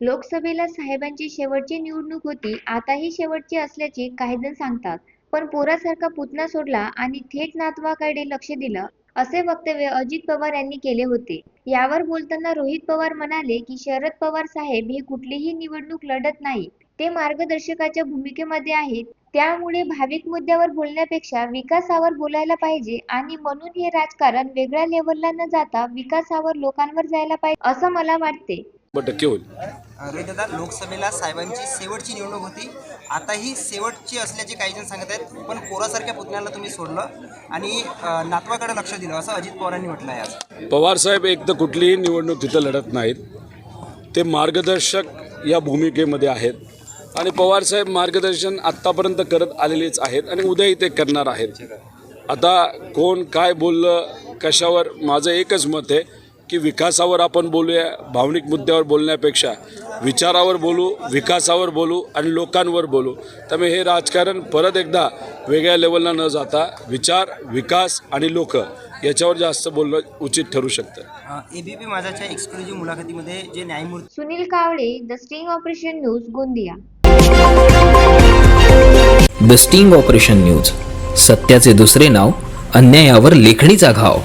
लोकसभेला साहेबांची शेवटची निवडणूक होती. आताही शेवटची असल्याचे काही जण सांगतात. पण पोरासारखा पुतना सोडला आणि थेट नातवाकडे लक्ष दिलं असे वक्तव्य अजित पवार यांनी केले होते. यावर बोलताना रोहित पवार म्हणाले की शरद पवार साहेब हे कुठलीही निवडणूक लढत नाही. ते मार्गदर्शकाच्या भूमिकेमध्ये आहेत. त्यामुळे भाविक मुद्द्यावर बोलण्यापेक्षा विकासावर बोलायला पाहिजे आणि म्हणून हे राजकारण वेगळ्या लेवलला न जाता विकासावर लोकांवर जायला पाहिजे असं मला वाटते. शंभर लोकसभेला साहेबांची शेवटची निवडणूक होती. आता ही शेवटची असल्याचे काही जण सांगत आहेत पण पोरासारख्या पुतण्याला तुम्ही सोडलं आणि नातवाकडे लक्ष दिलं असं अजित पवारांनी म्हटलं आहे आज पवारसाहेब एक तर कुठलीही निवडणूक तिथं लढत नाहीत. ते मार्गदर्शक या भूमिकेमध्ये आहेत आणि पवारसाहेब मार्गदर्शन आत्तापर्यंत करत आलेलेच आहेत आणि उद्याही ते करणार आहेत. आता कोण काय बोललं कशावर माझं एकच मत आहे की विकासावर आपण बोलूया भावनिक मुद्द्यावर बोलण्यापेक्षा विचारावर बोलू विकासावर बोलू आणि लोकांवर बोलू. त्यामुळे हे राजकारण परत एकदा वेगळ्या लेवलला न जाता विचार विकास आणि लोक याच्यावर जास्त बोलणं उचित ठरू शकतं. ए बी पी माझाच्या एक्सक्लुझिव्ह मुलाखतीमध्ये जे न्यायमूर्ती Sunil Kawale the sting operation news Gondia. The sting operation news सत्याचे दुसरे नाव अन्यायावर लेखणीचा घाव.